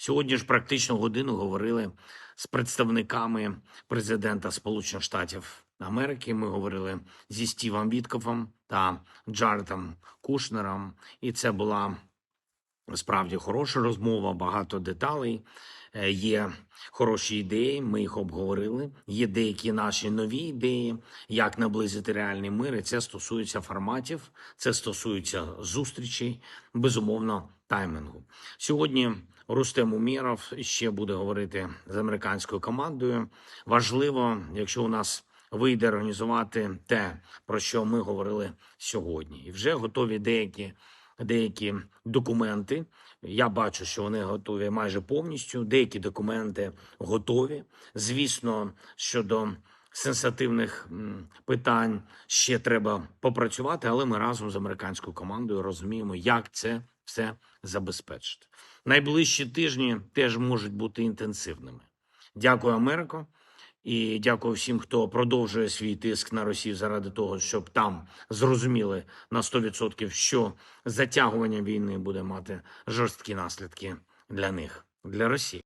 Сьогодні ж практично годину говорили з представниками президента Сполучених Штатів Америки. Ми говорили зі Стівом Віткофом та Джаретом Кушнером, і це була справді хороша розмова, багато деталей. Е, Є хороші ідеї, ми їх обговорили. Є деякі наші нові ідеї, як наблизити реальний мир. І це стосується форматів, це стосується зустрічей, безумовно, таймінгу. Сьогодні Рустем Умєров ще буде говорити з американською командою. Важливо, якщо у нас вийде організувати те, про що ми говорили сьогодні, і вже готові деякі деякі документи. Я бачу, що вони готові майже повністю. Деякі документи готові. Звісно, щодо сенсативних питань ще треба попрацювати, але ми разом з американською командою розуміємо, як це все забезпечити. Найближчі тижні теж можуть бути інтенсивними. Дякую, Америко. І дякую всім, хто продовжує свій тиск на Росію заради того, щоб там зрозуміли на 100%, що затягування війни буде мати жорсткі наслідки для них, для Росії.